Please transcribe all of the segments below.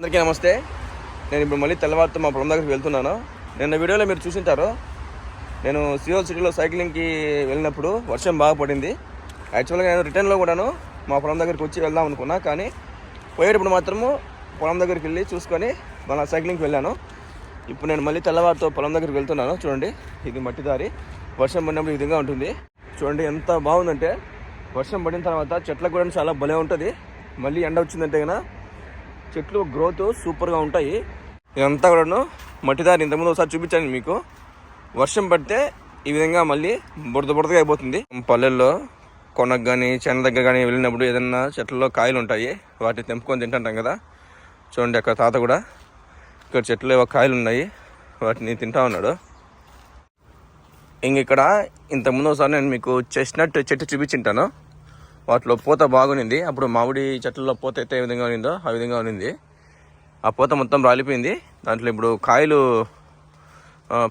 అందరికీ నమస్తే. నేను ఇప్పుడు మళ్ళీ తెల్లవారితో మా పొలం దగ్గరికి వెళ్తున్నాను. నిన్న వీడియోలో మీరు చూసింటారు. నేను సియోల్ సిటీలో సైక్లింగ్కి వెళ్ళినప్పుడు వర్షం బాగా పడింది. యాక్చువల్గా నేను రిటర్న్లో కూడాను మా పొలం దగ్గరికి వచ్చి వెళ్దాం అనుకున్నా. కానీ పోయేటప్పుడు మాత్రము పొలం దగ్గరికి వెళ్ళి చూసుకొని మన సైక్లింగ్కి వెళ్ళాను. ఇప్పుడు నేను మళ్ళీ తెల్లవారితో పొలం దగ్గరికి వెళ్తున్నాను. చూడండి ఇది మట్టి దారి. వర్షం పడినప్పుడు ఈ విధంగా ఉంటుంది. చూడండి ఎంత బాగుందంటే వర్షం పడిన తర్వాత చెట్లకు కూడా చాలా భలే ఉంటుంది. మళ్ళీ ఎండ వచ్చిందంటే కనుక చెట్లు గ్రోత్ సూపర్గా ఉంటాయి. ఇదంతా కూడాను మట్టిదారి ఇంతకుముందు ఒకసారి చూపించాను మీకు. వర్షం పడితే ఈ విధంగా మళ్ళీ బురద బురదగా అయిపోతుంది. పల్లెల్లో కొనకు కానీ చెన్న దగ్గర కానీ వెళ్ళినప్పుడు ఏదన్నా చెట్లలో కాయలు ఉంటాయి వాటిని తెంపుకొని తింటుంటాం కదా. చూడండి అక్కడ తాత కూడా ఇక్కడ చెట్లు ఏవో కాయలు ఉన్నాయి. వాటిని తింటా ఉన్నాడు. ఇంక ఇక్కడ ఇంతకుముందు ఒకసారి నేను మీకు చెస్ట్నట్ చెట్టు చూపించింటాను వాటిలో పూత బాగునింది. అప్పుడు మామిడి చెట్లలో పూత అయితే ఏ విధంగా ఉన్నిందో ఆ విధంగా ఉన్నింది ఆ పూత మొత్తం రాలిపోయింది. దాంట్లో ఇప్పుడు కాయలు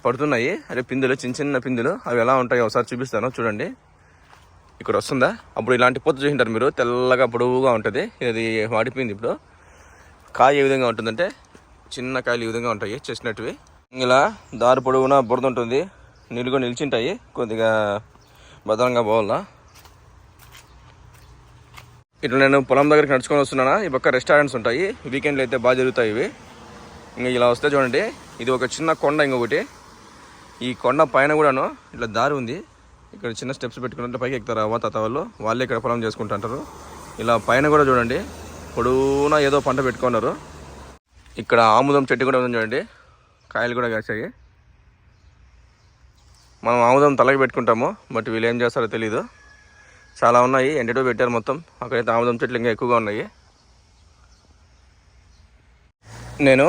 పడుతున్నాయి. అదే పిందులు చిన్న చిన్న పిందులు. అవి ఎలా ఉంటాయో ఒకసారి చూపిస్తాను. చూడండి. ఇక్కడ వస్తుందా? అప్పుడు ఇలాంటి పూత చూసింటారు మీరు. తెల్లగా పొడవుగా ఉంటుంది. ఇది వాడిపోయింది ఇప్పుడు. కాయ ఏ విధంగా ఉంటుందంటే చిన్న కాయలు ఈ విధంగా ఉంటాయి. చేసినట్టువి. ఇలా దారి పొడవునా బురద ఉంటుంది. నిలుగా నిలిచింటాయి. కొద్దిగా భద్రంగా పోవాలా. ఇట్లా నేను పొలం దగ్గరికి నడుచుకొని వస్తున్నానా? ఈ పక్క రెస్టారెంట్స్ ఉంటాయి. వీకెండ్లో అయితే బాగా జరుగుతాయి ఇవి. ఇంకా ఇలా వస్తే చూడండి. ఇది ఒక చిన్న కొండ ఇంకొకటి. ఈ కొండ పైన కూడాను ఇట్లా దారి ఉంది. ఇక్కడ చిన్న స్టెప్స్ పెట్టుకున్నట్టు పైకి ఎక్కుతారు అవ్వ తాత వాళ్ళు. వాళ్ళే ఇక్కడ పొలం చేసుకుంటుంటారు. ఇలా పైన కూడా చూడండి. పొడవునా ఏదో పంట పెట్టుకున్నారు. ఇక్కడ ఆముదం చెట్టు కూడా ఉంది చూడండి. కాయలు కూడా కాసాయి. మనం ఆముదం తలకి పెట్టుకుంటాము బట్ వీళ్ళు ఏం చేస్తారో తెలీదు. చాలా ఉన్నాయి. ఎండటో పెట్టారు మొత్తం. అక్కడైతే ఆముదం చెట్లు ఇంకా ఎక్కువగా ఉన్నాయి. నేను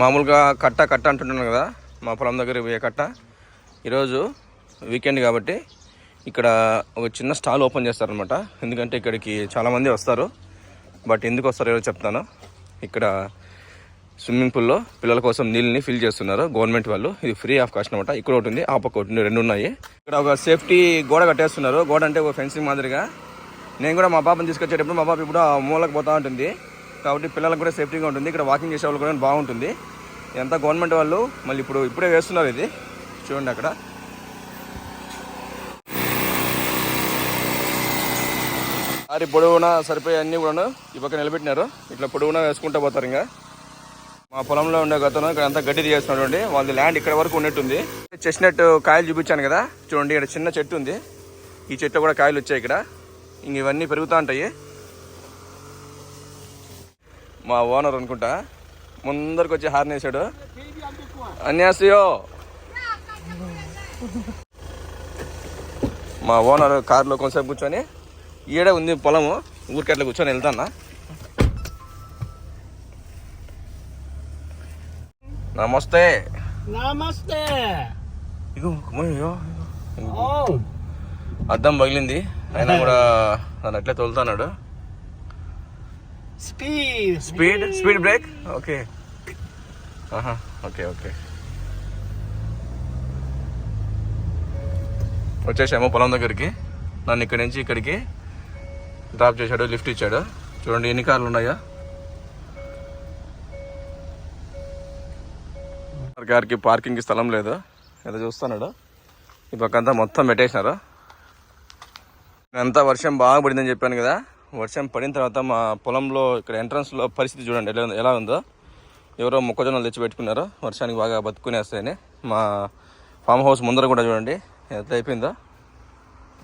మామూలుగా కట్ట కట్ట అంటుంటున్నాను కదా. మా పొలం దగ్గర పోయే కట్ట. ఈరోజు వీకెండ్ కాబట్టి ఇక్కడ ఒక చిన్న స్టాల్ ఓపెన్ చేస్తారనమాట ఎందుకంటే ఇక్కడికి చాలామంది వస్తారు. బట్ ఎందుకు వస్తారో ఏదో చెప్తాను. ఇక్కడ స్విమ్మింగ్ పూల్లో పిల్లల కోసం నీళ్ళని ఫిల్ చేస్తున్నారు. గవర్నమెంట్ వాళ్ళు. ఇది ఫ్రీ ఆఫ్ కాస్ట్ అనమాట ఇక్కడ ఒకటి ఉంది ఆ పక్క ఒకటి ఉంది రెండు ఉన్నాయి. ఇక్కడ ఒక సేఫ్టీ గోడ కట్టేస్తున్నారు. గోడ అంటే ఒక ఫెన్సింగ్ మాదిరిగా. నేను కూడా మా పాపను తీసుకొచ్చేటప్పుడు మా పాప ఇప్పుడు ఆ మూలకు పోతా ఉంటుంది. కాబట్టి పిల్లలకు కూడా సేఫ్టీగా ఉంటుంది. ఇక్కడ వాకింగ్ చేసే వాళ్ళు కూడా బాగుంటుంది. ఎంత గవర్నమెంట్ వాళ్ళు మళ్ళీ ఇప్పుడు ఇప్పుడే వేస్తున్నారు ఇది. చూడండి అక్కడ. దారి పొడవునా సరిపోయే అన్నీ కూడా ఈ పక్క నిలబెట్టినారు. ఇట్లా పొడవునా వేసుకుంటూ పోతారు ఇంకా. మా పొలంలో ఉండే గతను ఇక్కడ అంతా గడ్డి తీసేస్తున్నాడు వాళ్ళది ల్యాండ్ ఇక్కడ వరకు ఉన్నట్టుంది. చెస్ట్నట్ కాయలు చూపించాను కదా చూడండి ఇక్కడ చిన్న చెట్టు ఉంది. ఈ చెట్టు కూడా కాయలు వచ్చాయి ఇక్కడ. ఇంక ఇవన్నీ పెరుగుతూ ఉంటాయి. మా ఓనర్ అనుకుంటా ముందరికి వచ్చి హార్న్ వేసాడు అన్యాసయో! మా ఓనర్ కారులో కొంచెంసేపు కూర్చొని ఈడే ఉంది పొలము ఊరికి అట్లా కూర్చొని వెళ్తాన్నా. నమస్తే. నమస్తే. ఇగో అద్దం పగిలింది. అయినా కూడా నన్ను అట్లే తోలుతున్నాడు. Speed. Speed speed brake? Okay. ఆహా ఓకే ఓకే. వచ్చేసాము పొలం దగ్గరికి. నన్ను ఇక్కడి నుంచి ఇక్కడికి డ్రాప్ చేశాడు లిఫ్ట్ ఇచ్చాడు. చూడండి ఎన్ని కార్లు ఉన్నాయో? గారికి పార్కింగ్ స్థలం లేదు. ఏదో చూస్తున్నాడు? ఈ పక్కంతా మొత్తం పెట్టేసినారు. అంతా వర్షం బాగా పడిందని చెప్పాను కదా. వర్షం పడిన తర్వాత మా పొలంలో ఇక్కడ ఎంట్రన్స్లో పరిస్థితి చూడండి ఎలా ఉందో- ఎలా ఉందో. ఎవరో మొక్కజొన్నలు తెచ్చి పెట్టుకున్నారు. వర్షానికి బాగా బతుకునేస్తాయని. మా ఫామ్ హౌస్ ముందర కూడా చూడండి. ఎంత అయిపోయిందో.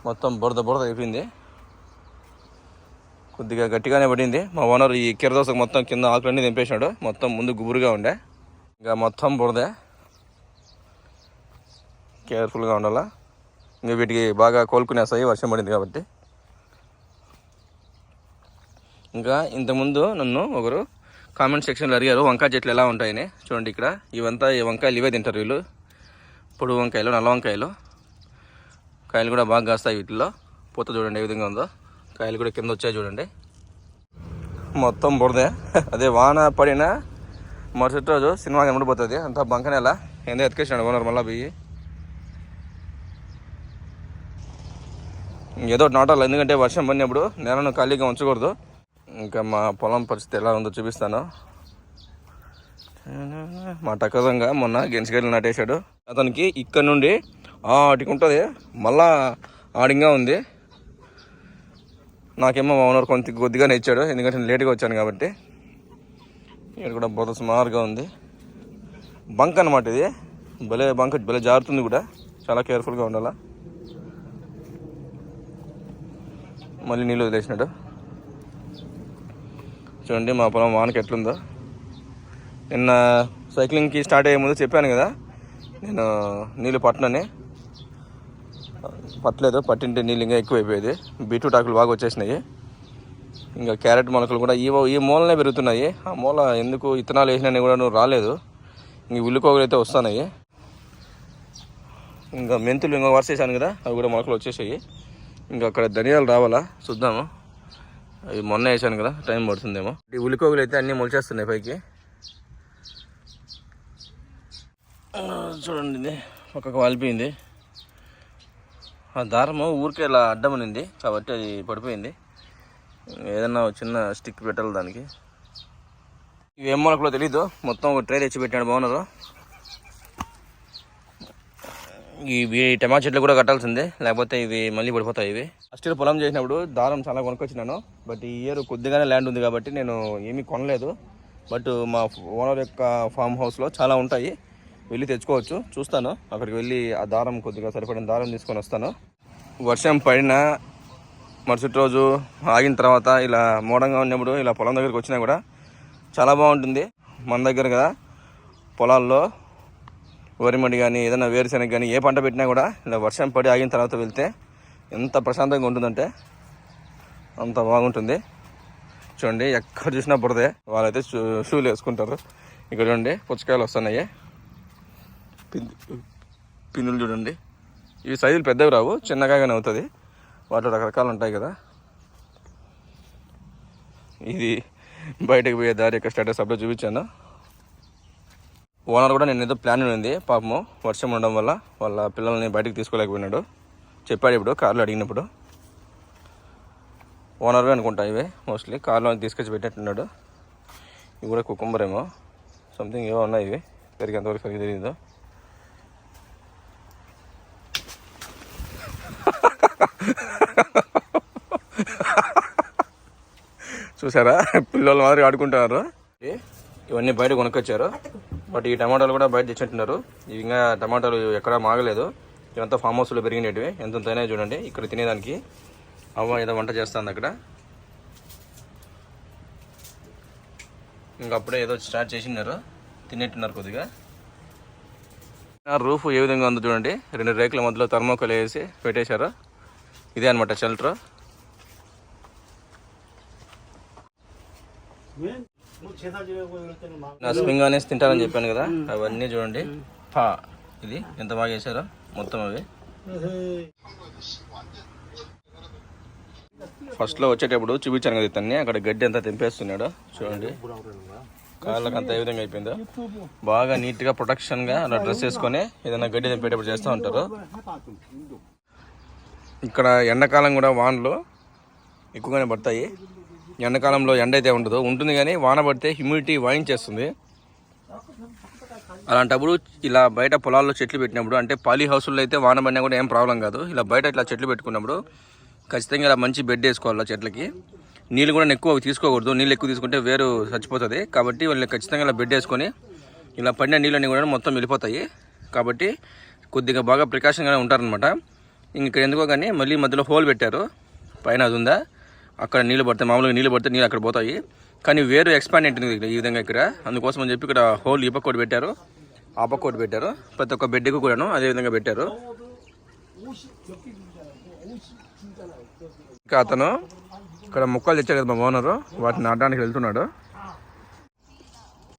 మొత్తం బురద బురద అయిపోయింది. కొద్దిగా గట్టిగానే పడింది. మా ఓనర్ ఈ కిరదోసకు మొత్తం కింద ఆకులన్నీ దింపేసినాడు మొత్తం ముందు గుబురుగా ఉండే. ఇంకా మొత్తం బురదే. కేర్ఫుల్గా ఉండాలా? ఇంకా వీటికి బాగా కోలుకునేస్తాయి వర్షం పడింది కాబట్టి. ఇంకా ఇంతకుముందు నన్ను ఒకరు కామెంట్ సెక్షన్లో అడిగారు వంకాయ చెట్లు ఎలా ఉంటాయని. చూడండి ఇక్కడ ఇవంతా ఈ వంకాయలు ఇవే తింటారు వీళ్ళు. పొడుగు వంకాయలు నల్ల వంకాయలు. కాయలు కూడా బాగా కాస్తాయి వీటిలో పూత చూడండి ఏ విధంగా ఉందో. కాయలు కూడా కింద వచ్చాయి చూడండి. మొత్తం బురదే. అదే వాన పడిన మరుసటి రోజు సినిమా కనబడిపోతుంది అంతా బంకనేలా. ఏందో ఎత్తుకేసినాడు ఓనర్ మళ్ళీ పోయి. ఏదో నాటాలి ఎందుకంటే వర్షం పడినప్పుడు నేలను ఖాళీగా ఉంచకూడదు. ఇంకా మా పొలం పరిస్థితి ఎలా ఉందో చూపిస్తాను. మా టక్కదంగా మొన్న గెంచిగడ్డలు నాటేశాడు. అతనికి ఇక్కడ నుండి ఆటికి ఉంటుంది. మళ్ళా ఆడింగా ఉంది. నాకేమో మా ఓనర్ కొంత కొద్దిగానే ఇచ్చాడు ఎందుకంటే నేను లేట్గా వచ్చాను కాబట్టి. ఇక్కడ కూడా బొత సుమారుగా ఉంది. బంక్ అనమాట ఇది. భలే బంక్ భలే జారుతుంది కూడా. చాలా కేర్ఫుల్గా ఉండాలా. మళ్ళీ నీళ్ళు వదిలేసినాడు చూడండి మా పొలం వానకి ఎట్లుందో. నిన్న సైక్లింగ్కి స్టార్ట్ అయ్యే ముందు చెప్పాను కదా. నేను నీళ్ళు పట్టనని. పట్టలేదు పట్టింటే నీళ్ళు ఇంకా ఎక్కువైపోయేది. బీట్రూట్ ఆకులు బాగా వచ్చేసినాయి. ఇంకా క్యారెట్ మొలకలు కూడా ఈ ఈ మూలనే పెరుగుతున్నాయి. ఆ మూల ఎందుకు ఇత్తనాలు వేసినా కూడా నువ్వు రాలేదు. ఇంక ఉల్లికోగలు అయితే వస్తున్నాయి. ఇంకా మెంతులు ఇంకా వరుస వేసాను కదా అవి కూడా మొలకలు వచ్చేసాయి. ఇంకా అక్కడ ధనియాలు రావాలా? చూద్దాము. అవి మొన్న వేసాను కదా టైం పడుతుందేమో. ఈ ఉల్లికోగులు అయితే అన్నీ మొలిచేస్తున్నాయి పైకి. చూడండి ఇది పక్కకు వాలిపోయింది. ఆ దారము ఊరికే ఇలా అడ్డం కాబట్టి అది పడిపోయింది. ఏదన్నా ఒక చిన్న స్టిక్ పెట్టాలి దానికి. ఇవి ఏం మొలకలో తెలీదు. మొత్తం ఒక ట్రే తెచ్చి పెట్టాడు బాగున్నారు ఇవి టమాటా చెట్లు కూడా కట్టాల్సిందే. లేకపోతే ఇవి మళ్ళీ పడిపోతాయి ఇవి. ఫస్ట్ ఇయర్ పొలం చేసినప్పుడు దారం చాలా కొనుక్కొచ్చినాను. బట్ ఈ ఇయర్ కొద్దిగానే ల్యాండ్ ఉంది కాబట్టి నేను ఏమీ కొనలేదు. బట్ మా ఓనర్ యొక్క ఫామ్ హౌస్లో చాలా ఉంటాయి. వెళ్ళి తెచ్చుకోవచ్చు. చూస్తాను. అక్కడికి వెళ్ళి ఆ దారం కొద్దిగా సరిపడిన దారం తీసుకొని వస్తాను. వర్షం పడిన మరుసటి రోజు ఆగిన తర్వాత ఇలా మూడంగా ఉన్నప్పుడు ఇలా పొలం దగ్గరికి వచ్చినా కూడా చాలా బాగుంటుంది. మన దగ్గర కదా పొలాల్లో వరిమడి కానీ ఏదైనా వేరుశెనగ కానీ ఏ పంట పెట్టినా కూడా ఇలా వర్షం పడి ఆగిన తర్వాత వెళ్తే ఎంత ప్రశాంతంగా ఉంటుందంటే అంత బాగుంటుంది. చూడండి ఎక్కడ చూసినా బురదే. వాళ్ళైతే షూ షూలు వేసుకుంటారు. ఇక్కడ చూడండి పుచ్చకాయలు వస్తున్నాయి. పిన్ పిన్నులు చూడండి. ఇవి సైజులు పెద్దవి రావు చిన్నగానే అవుతుంది. వాటిలో రకరకాలు ఉంటాయి కదా. ఇది బయటకు పోయే దారి యొక్క స్టేటస్ అప్లో చూపించాను. ఓనర్ కూడా నేను ఏదో ప్లాన్ ఉంది పాపము వర్షం ఉండడం వల్ల వాళ్ళ పిల్లల్ని బయటకు తీసుకోలేకపోయినాడు. చెప్పాడు ఇప్పుడు కార్లో అడిగినప్పుడు. ఓనర్వే అనుకుంటా ఇవే మోస్ట్లీ కార్లో తీసుకొచ్చి పెట్టినట్టున్నాడు. ఇవి కూడా కుకుంబర్ ఏమో సంథింగ్ ఏమో ఉన్నాయి ఇవి. పెరిగేంతవరకు సరిగ్గా తెలియదు చూసారా? పిల్లలు మాదిరి ఆడుకుంటున్నారు. ఇవన్నీ బయట కొనుక్కొచ్చారు. బట్ ఈ టమాటాలు కూడా బయట తెచ్చుంటున్నారు. ఇవి ఇంకా టమాటాలు ఎక్కడ మాగలేదు. ఇవంతా ఫామ్ హౌస్లో పెరిగినవి ఎంత ఉంటాయో చూడండి. ఇక్కడ తినేదానికి అవ్వ ఏదో వంట చేస్తుంది అక్కడ. ఇంకప్పుడే ఏదో స్టార్ట్ చేసినారు. తినేట్టున్నారు కొద్దిగా. రూఫ్ ఏ విధంగా ఉందో చూడండి. రెండు రేకుల మధ్యలో థర్మోకోల్ వేసి పెట్టేశారు. ఇదే అనమాట షెల్టర్. నా స్ప్రింగ్ అనేసి తింటారని చెప్పాను కదా అవన్నీ చూడండి. ఫా ఇది ఎంత బాగా చేశారో మొత్తం అవి. ఫస్ట్లో వచ్చేటప్పుడు చూపించాను కదా ఇతన్ని అక్కడ గడ్డి అంతా తెంపేస్తున్నాడు. చూడండి. కాళ్ళకి అంత ఏ విధంగా అయిపోయిందో. బాగా నీట్గా ప్రొటెక్షన్గా అలా డ్రెస్ వేసుకొని ఏదైనా గడ్డి తెంపేటప్పుడు చేస్తూ ఉంటారు. ఇక్కడ ఎండాకాలం కూడా వాన్లు ఎక్కువగానే పడతాయి. ఎండాకాలంలో ఎండ అయితే ఉండదు. ఉంటుంది కానీ వాన పడితే హ్యూమిడిటీ వాయించేస్తుంది అలాంటప్పుడు ఇలా బయట పొలాల్లో చెట్లు పెట్టినప్పుడు అంటే పాలీ హౌస్లో అయితే వాన పడినా కూడా ఏం ప్రాబ్లం కాదు. ఇలా బయట ఇట్లా చెట్లు పెట్టుకున్నప్పుడు ఖచ్చితంగా ఇలా మంచి బెడ్ వేసుకోవాలి చెట్లకి. నీళ్ళు కూడా ఎక్కువ తీసుకోకూడదు. నీళ్ళు ఎక్కువ తీసుకుంటే వేరు చచ్చిపోతుంది. కాబట్టి వాళ్ళు ఖచ్చితంగా ఇలా బెడ్ వేసుకొని ఇలా పడిన నీళ్ళన్నీ కూడా మొత్తం వెళ్ళిపోతాయి. కాబట్టి కొద్దిగా బాగా ప్రికాషన్గానే ఉంటారనమాట ఇంక ఎందుకో కానీ మళ్ళీ మధ్యలో హోల్ పెట్టారు. పైన అది ఉందా? అక్కడ నీళ్ళు పడతాయి మామూలుగా నీళ్ళు పడితే నీళ్ళు అక్కడ పోతాయి. కానీ వేరు ఎక్స్పాండ్ ఉంటుంది ఇక్కడ ఈ విధంగా ఇక్కడ. అందుకోసం అని చెప్పి ఇక్కడ హోల్ ఈ పక్క ఒకటి పెట్టారు. ఆ పక్క ఒకటి పెట్టారు. ప్రతి ఒక్క బెడ్కి కూడాను అదే విధంగా పెట్టారు. ఇంకా అతను ఇక్కడ మొక్కలు తెచ్చారు కదా మా ఓనరు వాటిని నాటడానికి వెళ్తున్నాడు.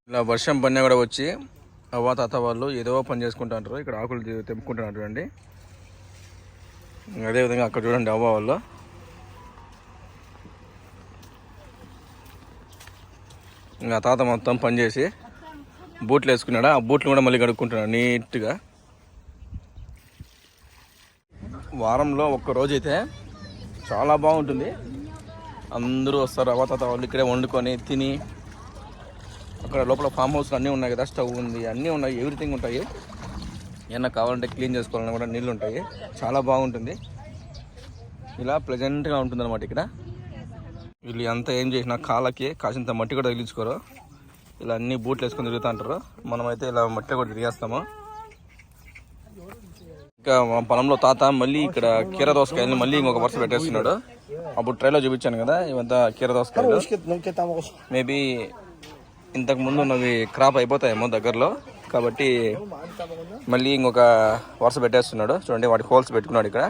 ఇలా వర్షం పడినా కూడా వచ్చి అవ్వ తాత వాళ్ళు ఏదో పని చేసుకుంటా ఇక్కడ ఆకులు తెంపుకుంటున్నారు చూడండి. అదేవిధంగా అక్కడ చూడండి అవ్వ వాళ్ళు. ఇంకా తాత మొత్తం పని చేసి బూట్లు వేసుకున్నాడు? ఆ బూట్లు కూడా మళ్ళీ కడుక్కుంటున్నాడు నీట్గా. వారంలో ఒక్క రోజు అయితే చాలా బాగుంటుంది. అందరూ వస్తారు అవ్వ తాత వాళ్ళు ఇక్కడే వండుకొని తిని అక్కడ లోపల ఫామ్ హౌస్ అన్నీ ఉన్నాయి కదా స్టవ్ ఉంది అన్నీ ఉన్నాయి ఎవ్రీథింగ్ ఉంటాయి. ఏమన్నా కావాలంటే క్లీన్ చేసుకోవాలన్నా కూడా నీళ్ళు ఉంటాయి. చాలా బాగుంటుంది. ఇలా ప్లెజెంట్గా ఉంటుంది అనమాట ఇక్కడ. వీళ్ళు అంతా ఏం చేసినా కాళ్ళకి కాసింత మట్టి కూడా తగిలించుకోరు. ఇలా అన్ని బూట్లు వేసుకొని తిరుగుతూ ఉంటారు. మనమైతే ఇలా మట్టి కూడా తిరిగేస్తాము. ఇంకా మా పొలంలో తాత మళ్ళీ ఇక్కడ కీర దోసకాయలు మళ్ళీ ఇంకొక వరుస పెట్టేస్తున్నాడు. అప్పుడు ట్రైలో చూపించాను కదా ఇవంతా కీర దోసకాయలు. మేబీ ఇంతకు ముందు ఉన్నవి క్రాప్ అయిపోతాయేమో దగ్గరలో. కాబట్టి మళ్ళీ ఇంకొక వరుస పెట్టేస్తున్నాడు. చూడండి వాటి హోల్స్ పెట్టుకున్నాడు ఇక్కడ.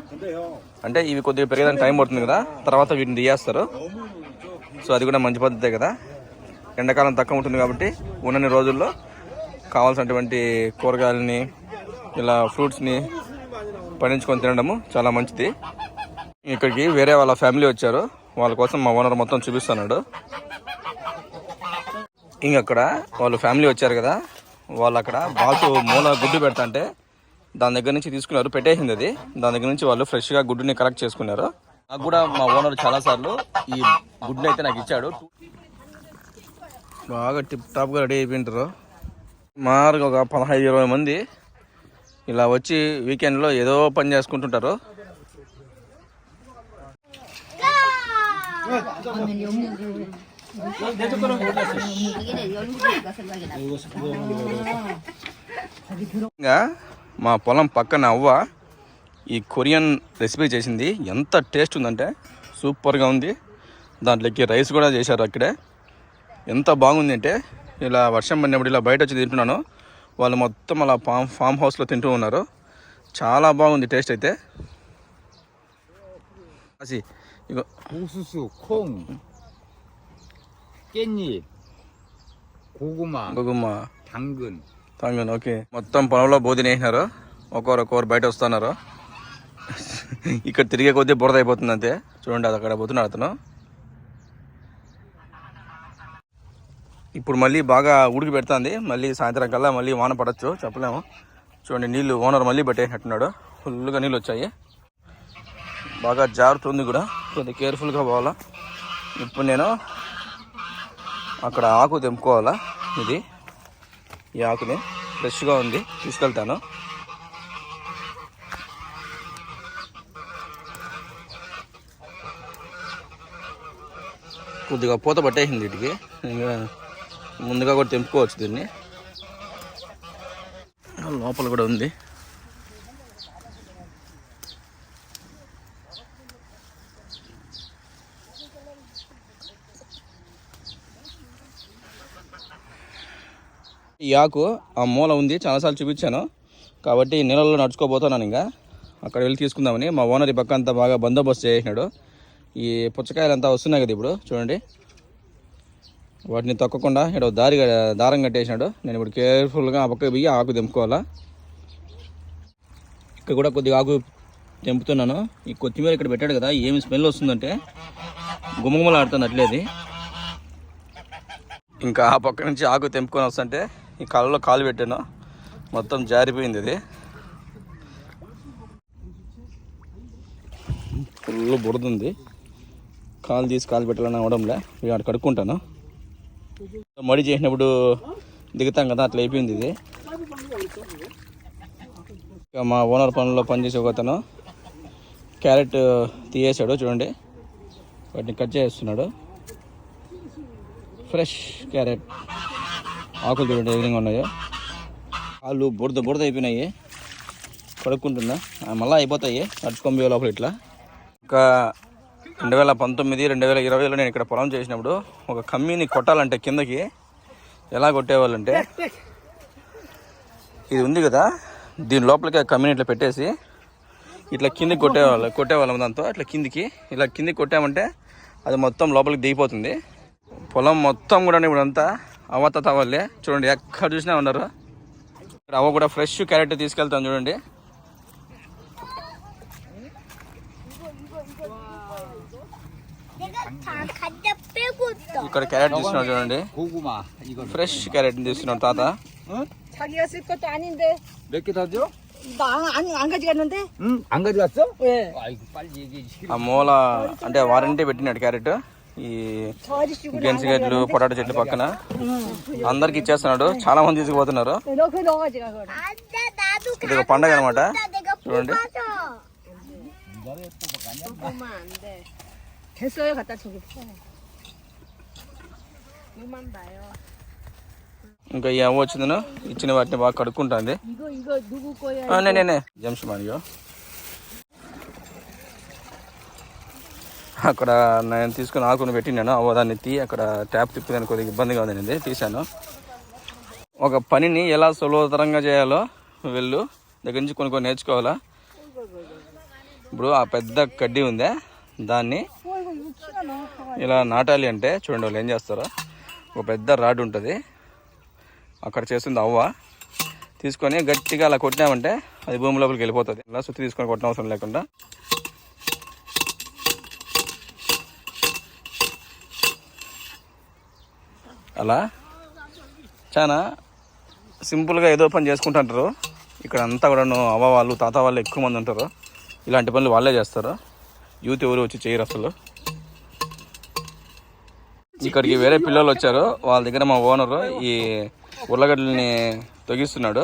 అంటే ఇవి కొద్దిగా పెరిగేదానికి టైం పడుతుంది కదా తర్వాత వీటిని తీయేస్తారు. సో అది కూడా మంచి పద్ధతే కదా. ఎండాకాలం తక్కువ ఉంటుంది కాబట్టి ఉన్నన్ని రోజుల్లో కావాల్సినటువంటి కూరగాయలని ఇలా ఫ్రూట్స్ని పండించుకొని తినడము చాలా మంచిది. ఇక్కడికి వేరే వాళ్ళ ఫ్యామిలీ వచ్చారు. వాళ్ళ కోసం మా ఓనర్ మొత్తం చూపిస్తున్నాడు. ఇంకక్కడ వాళ్ళు ఫ్యామిలీ వచ్చారు కదా. వాళ్ళు అక్కడ బాల్స్ మూల గుడ్డు పెడతా అంటే దాని దగ్గర నుంచి తీసుకున్నారు. పెట్టేసింది అది. దాని దగ్గర నుంచి వాళ్ళు ఫ్రెష్గా గుడ్డుని కలెక్ట్ చేసుకున్నారు. నాకు కూడా మా ఓనర్ చాలా సార్లు ఈ గుడ్ని అయితే నాకు ఇచ్చాడు. బాగా టిప్ టాప్గా రెడీ అయిపోయింటారు మారుగా ఒక పదహైదు ఇరవై మంది ఇలా వచ్చి వీకెండ్లో ఏదో పని చేసుకుంటుంటారు. మా పొలం పక్కన అవ్వ ఈ కొరియన్ రెసిపీ చేసింది ఎంత టేస్ట్ ఉందంటే సూపర్గా ఉంది దాంట్లోకి రైస్ కూడా చేశారు అక్కడే ఎంత బాగుంది అంటే ఇలా వర్షం పడినప్పుడు ఇలా బయట వచ్చి తింటున్నాను వాళ్ళు మొత్తం అలా ఫామ్ ఫామ్ హౌస్లో తింటూ ఉన్నారు చాలా బాగుంది టేస్ట్ అయితే అసి ఇగో 옥수수, 콩, 깻잎, 고구마, గోగుమ్మ 당근. తాంగన్ ఓకే మొత్తం పొలంలో బోధిని వేసినారు ఒక్కొరు ఒక్కొరు బయట వస్తున్నారు ఇక్కడ తిరిగే కొద్దీ బురద అయిపోతుంది అంతే. చూడండి అది అక్కడ పోతున్నాడు అతను. ఇప్పుడు మళ్ళీ బాగా ఉడికి పెడుతుంది. మళ్ళీ సాయంత్రం కల్లా మళ్ళీ వాన పడచ్చు చెప్పలేము. చూడండి నీళ్ళు ఓనర్ మళ్ళీ పెట్టేసినట్టున్నాడు. ఫుల్గా నీళ్ళు వచ్చాయి. బాగా జారుతుంది కూడా. కొద్దిగా కేర్ఫుల్గా పోవాలా. ఇప్పుడు నేను అక్కడ ఆకు తెంపుకోవాలా. ఇది ఈ ఆకుని. ఫ్రెష్గా ఉంది. తీసుకెళ్తాను. కొద్దిగా పూత పట్టేసింది వీటికి ఇంకా ముందుగా కూడా తెంపుకోవచ్చు దీన్ని. లోపల కూడా ఉంది. ఈ ఆకు ఆ మూల ఉంది చాలాసార్లు చూపించాను. కాబట్టి నీళ్ళలో నడుచుకోబోతున్నాను ఇంకా. అక్కడ వెళ్ళి తీసుకుందామని మా ఓనర్ ఈ పక్క అంతా బాగా బందోబస్తు చేసినాడు. ఈ పుచ్చకాయలు అంతా వస్తున్నాయి కదా ఇప్పుడు చూడండి. వాటిని తొక్కకుండా ఇక్కడ దారి దారం కట్టేసినాడు నేను ఇప్పుడు కేర్ఫుల్గా ఆ పక్క పోయి ఆకు తెంపుకోవాలా? ఇక్కడ కూడా కొద్దిగా ఆకు తెంపుతున్నాను. ఈ కొత్తిమీర ఇక్కడ పెట్టాడు కదా ఏమి స్మెల్ వస్తుందంటే గుమ్మగుమ్మలాడుతుంది అట్లేది ఇంకా ఆ పక్క నుంచి ఆకు తెంపుకొని వస్తుంటే ఈ కాళ్ళలో కాలు పెట్టాను. మొత్తం జారిపోయింది ఇది ఫుల్ బురదుంది కాలు తీసి కాలు పెట్టాలని అవడంలే ఇక అక్కడ కడుక్కుంటాను. మడి చేసినప్పుడు దిగుతాం కదా అట్లా అయిపోయింది ఇది. ఇక మా ఓనర్ పనుల్లో పనిచేసే ఒకతను క్యారెట్ తీయేసాడు చూడండి. వాటిని కట్ చేస్తున్నాడు. Fresh carrot. ఆకులు చూడండి ఏ విధంగా ఉన్నాయో. కాళ్ళు బురద బురద అయిపోయినాయి. కడుక్కుంటున్నా. మళ్ళీ అయిపోతాయి. కట్టుకొని లోపల ఇట్లా. ఇంకా రెండు వేల పంతొమ్మిది రెండు వేల ఇరవైలో నేను ఇక్కడ పొలం చేసినప్పుడు ఒక కమ్మీని కొట్టాలంటే కిందకి ఎలా కొట్టేవాళ్ళంటే ఇది ఉంది కదా దీని లోపలికి ఆ కమ్మీని ఇట్లా పెట్టేసి ఇట్లా కిందికి కొట్టేవాళ్ళు కొట్టేవాళ్ళం దాంతో ఇట్లా కిందికి ఇలా కిందికి కొట్టామంటే అది మొత్తం లోపలికి దిగిపోతుంది. పొలం మొత్తం కూడా ఇప్పుడు అంతా అవత తవ్వలే. చూడండి ఎక్కడ చూసినా ఉన్నారు. ఇక్కడ అవ్వ కూడా ఫ్రెష్ క్యారెట్ తీసుకెళ్తాను చూడండి. ఇక్కడ క్యారెట్ తీసుకున్నాడు చూడండి 고구마. 이거 ఫ్రెష్ క్యారెట్ తీసుకున్నాడు తాత 자기가 쓸 것도 아닌데 몇 개 사죠? 나안 안 가져갔는데 응? 안 가져갔어? 왜? 아이고 빨리 얘기해. ఆ మూల అంటే వారంటీ పెట్టినాడు క్యారెట్ ఈ గెన్సి గడ్లు పొటాటో చెట్లు పక్కన అందరికి ఇచ్చేస్తున్నాడు చాలా మంది తీసుకుపోతున్నారు 넣고 넣어가지고 그걸. 안돼 나도 ఇది ఒక పండగ అనమాట 가자 내가 చూడండి 뽑아줘 됐어요 갖다 저기 ఇంకా ఏం వచ్చింది ఇచ్చిన వాటిని బాగా కడుక్కుంటుంది. నేనే జంషమానియో అక్కడ నేను తీసుకుని ఆకుని పెట్టినాను. అవదాన్ని తీ అక్కడ ట్యాప్ తిప్పిదాన్ని కొద్దిగా ఇబ్బందిగా ఉందనేది తీశాను. ఒక పనిని ఎలా సులభతరంగా చేయాలో వెళ్ళు. దగ్గర నుంచి కొన్ని కొన్ని నేర్చుకోవాలా? ఇప్పుడు ఆ పెద్ద కడ్డీ ఉందే. దాన్ని ఇలా నాటాలి అంటే చూడండి వాళ్ళు ఏం చేస్తారో. ఒక పెద్ద రాడ్ ఉంటుంది. అక్కడ చేస్తుంది అవ్వ. తీసుకొని గట్టిగా అలా కొట్టినామంటే అది భూమి లోపలికి వెళ్ళిపోతుంది. ఇలా సుత్తి తీసుకొని కొట్టిన అవసరం లేకుండా. అలా. చాలా సింపుల్గా ఏదో పని చేసుకుంటుంటారు. ఇక్కడ అంతా కూడా అవ్వ వాళ్ళు తాత వాళ్ళు ఎక్కువ మంది ఉంటారు. ఇలాంటి పనులు వాళ్ళే చేస్తారు. యూత్ ఎవరు వచ్చి చేయరు అసలు. ఇక్కడికి వేరే పిల్లలు వచ్చారు. వాళ్ళ దగ్గర మా ఓనరు ఈ ఉర్లగడ్డల్ని తొగిస్తున్నాడు.